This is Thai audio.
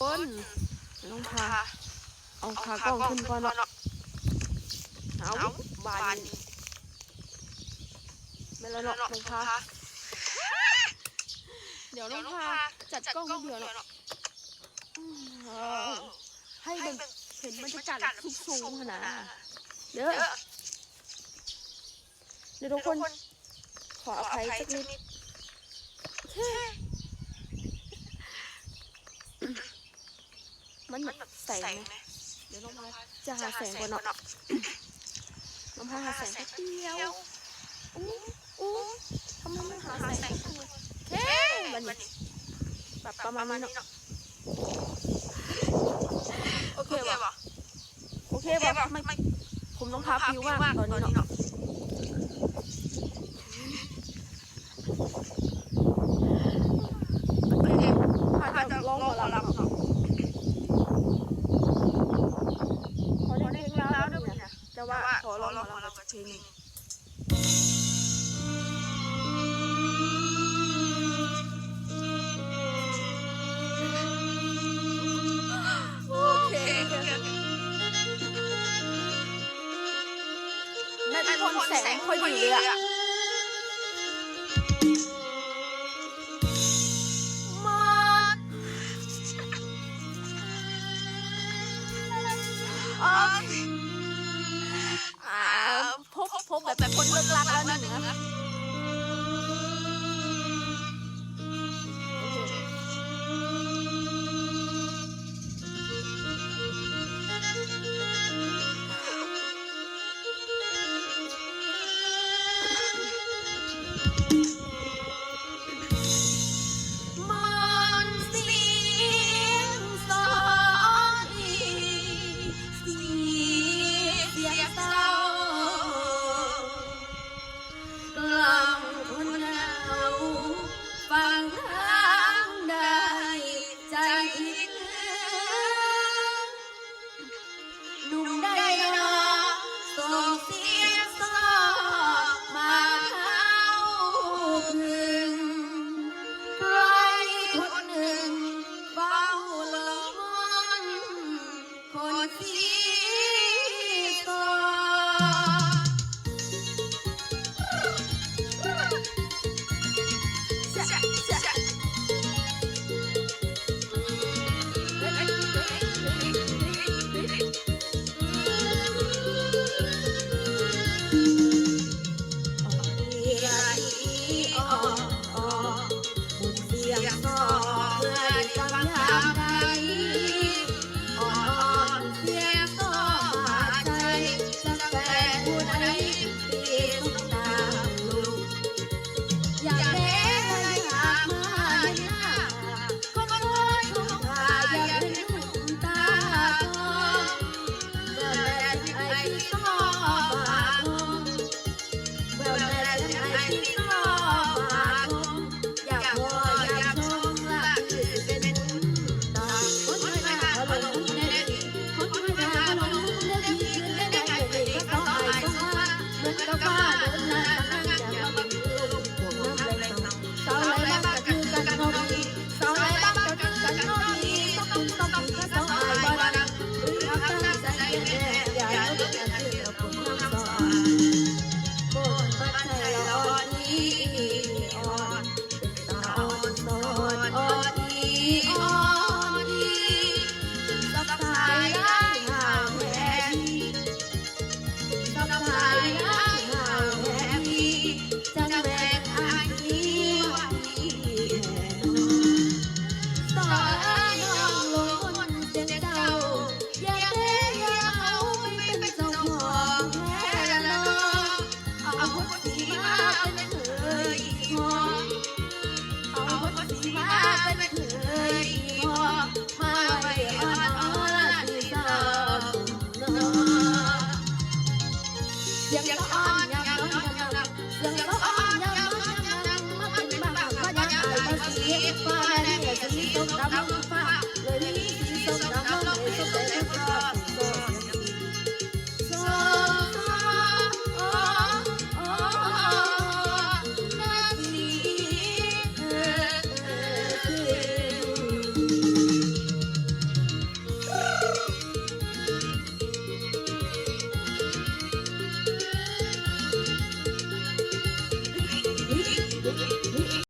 คนต้องพาเอาขากล้องขึ้นก่อนเนาะเอาเอาบาบานนนี้นี้ไม่แล้วแล้วเนาะเนาะน้องน้องพาพาเดี๋ยวน้เดี๋อยวงน้องพาพาจัดกล้องวิดีโอเนาะเนาะเอเอออให้ให้มันมันเห็นเห็นบบรรรรยากาากาศศสูสูงงๆๆนะนะเด้เอออเดี๋ยวทุทุกกคคนนขอขอออภัยภัยสัสักกนินิด มันมันแบแบบบแสแสงงไหมไหมเดี๋ยวน้องพาจะจะหาหาแสแสงงก่ก่ออนนเนาะเนาะน้องพาหาแสงแป๊บเดียวอู้อู้ทำไมไม่หาหาแสแสงงเฮ้มันวันนี่นี้แบบปประระมามาณณนี้นี้เนาะเนาะโอโอเคเคป่ะป่ะโอเคโอเคป่ะป่ะไม่ไม่ผมต้องพาพาพิพิววมามากกตตออนนนี้นี้เนาะเนาะโอเคพาถ้าจะจะลลอองงหมอหมอลำลำเนาะ เนาะ ขอ ขอ ได้ ได้ เพ เพ ล ล ง ง แล้ แล้ว ว ด้ ด้ ว วย ย นะ นะ แต่ แต่ ว่า ว่า ขอขอร้ร้อองงหหมมออลำลำกักับบเพลงเพลงหหนึนึ่งงโอเคโอเคโอเคแม่แต่ทุทุกกคคนนแสแสงงค่ค่ออยยดีดีเลเลยยอะ อ่าพบบแบบคนเลิกลักแล้วหนึ่งนะ Yeah. Thank you. Yeah.